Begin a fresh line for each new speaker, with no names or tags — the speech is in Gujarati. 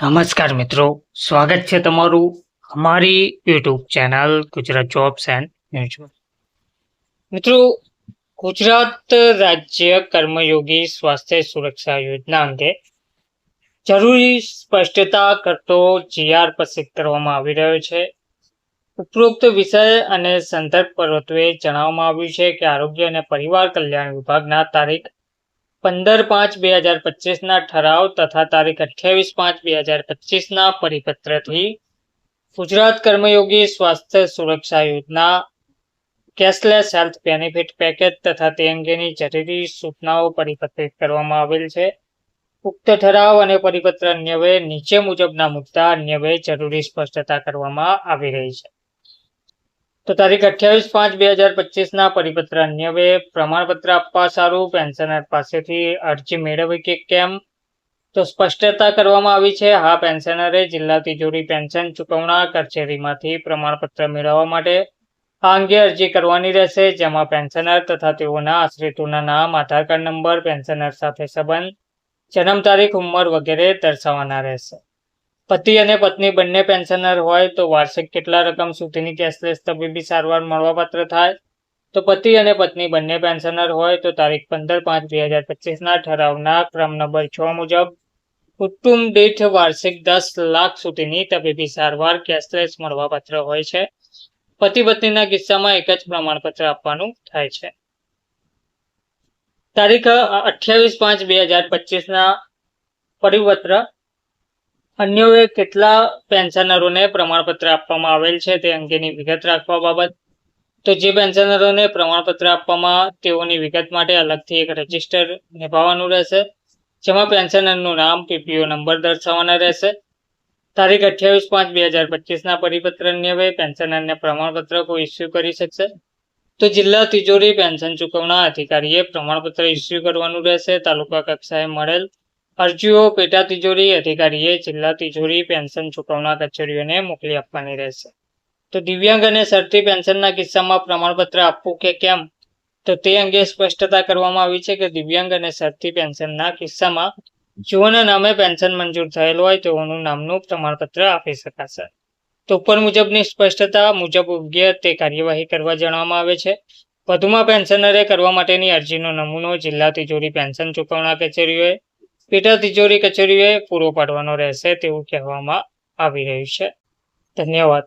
નમસ્કાર મિત્રો, સ્વાગત છે તમારું અમારી YouTube channel Gujarat jobs and mutual મિત્રો, ગુજરાત રાજ્ય કર્મયોગી સ્વાસ્થ્ય સુરક્ષા યોજના અંગે જરૂરી સ્પષ્ટતા કરતો જીઆર પસિત કરવામાં આવી રહ્યો છે. ઉપરોક્ત વિષય અને સંદર્ભ પરત્વે જણાવવામાં આવ્યું છે કે આરોગ્ય અને પરિવાર કલ્યાણ વિભાગના તારીખ પંદર પાંચ બે હજાર પચીસના ઠરાવ તથા તારીખ અઠ્યાવીસ પાંચ બે હજાર પચીસના પરિપત્રથી ગુજરાત કર્મયોગી સ્વાસ્થ્ય સુરક્ષા યોજના, કેશલેસ હેલ્થ બેનિફિટ પેકેજ તથા તે અંગેની જરૂરી સૂચનાઓ પરિપત્રિત કરવામાં આવેલ છે. ઉક્ત ઠરાવ અને પરિપત્ર અન્યવે નીચે મુજબના મુદ્દા અન્યવે જરૂરી સ્પષ્ટતા કરવામાં આવી રહી છે. તો તારીખ અઠ્યાવીસ પાંચ બે હજાર પચીસના પરિપત્ર અન્યવે પ્રમાણપત્ર આપવા સારું. પેન્શનર પાસેથી અરજી મેળવવી કે કેમ? તો સ્પષ્ટતા કરવામાં આવી છે. હા પેન્શનરે જિલ્લા તિજોરી પેન્શન ચૂકવણા કચેરીમાંથી પ્રમાણપત્ર મેળવવા માટે આ અંગે અરજી કરવાની રહેશે. જેમાં પેન્શનર તથા તેઓના આશ્રિતોના નામ, આધાર કાર્ડ નંબર પેન્શનર સાથે સંબંધ, જન્મ તારીખ, ઉંમર વગેરે દર્શાવવાના રહેશે. પતિ અને પત્ની બંને પેન્શનર હોય તો વાર્ષિક કેટલા રકમ સુધીની કેશલેસ તબીબી સારવાર મળવાપાત્ર થાય? તો પતિ અને પત્ની બંને પેન્શનર હોય તો તારીખ પંદર પાંચ બે હજાર પચીસના ઠરાવના ક્રમ નંબર છ મુજબ કુટુંબ દીઠ વાર્ષિક દસ લાખ સુધીની તબીબી સારવાર કેશલેસ મળવાપાત્ર હોય છે. પતિ પત્નીના કિસ્સામાં એક જ પ્રમાણપત્ર આપવાનું થાય છે. તારીખ અઠ્યાવીસ પાંચ બે હજાર પચીસના પરિપત્ર અન્યોએ કેટલા પેન્શનરોને પ્રમાણપત્ર આપવામાં આવેલ છે તે અંગેની વિગત રાખવા બાબત. તો જે પેન્શનરોને પ્રમાણપત્ર આપવામાં તેઓની વિગત માટે અલગથી એક રજિસ્ટર નિભાવવાનું રહેશે, જેમાં પેન્શનરનું નામ પીપીઓ નંબર દર્શાવવાના રહેશે. તારીખ અઠ્યાવીસ પાંચ બે હજાર પચીસના પરિપત્ર અન્યવે પેન્શનરને પ્રમાણપત્ર કોઈ ઇસ્યુ કરી શકશે. તો જિલ્લા તિજોરી પેન્શન ચૂકવણા અધિકારીએ પ્રમાણપત્ર ઇસ્યુ કરવાનું રહેશે, તાલુકા કક્ષાએ મળેલ અરજીઓ પેટા તિજોરી અધિકારીએ જિલ્લા તિજોરી પેન્શન ચૂકવણા કચેરીઓને મોકલી આપવાની રહેશે. તો દિવ્યાંગ અને શરતી પેન્શનના કિસ્સામાં પ્રમાણપત્ર આપવું કે કેમ? તો તે અંગે સ્પષ્ટતા કરવામાં આવી છે કે દિવ્યાંગ અને શરતી પેન્શનના કિસ્સામાં જેઓના નામે પેન્શન મંજૂર થયેલ હોય તેઓનું નામનું પ્રમાણપત્ર આપી શકાશે. તો ઉપર મુજબની સ્પષ્ટતા મુજબ યોગ્ય તે કાર્યવાહી કરવા જણાવવામાં આવે છે. વધુમાં પેન્શનરે કરવા માટેની અરજીનો નમૂનો જિલ્લા તિજોરી પેન્શન ચૂકવણા કચેરીઓએ પેટા તિજોરી કચેરીઓએ પૂરો પાડવાનો રહેશે તેવું કહેવામાં આવી રહ્યું છે. ધન્યવાદ.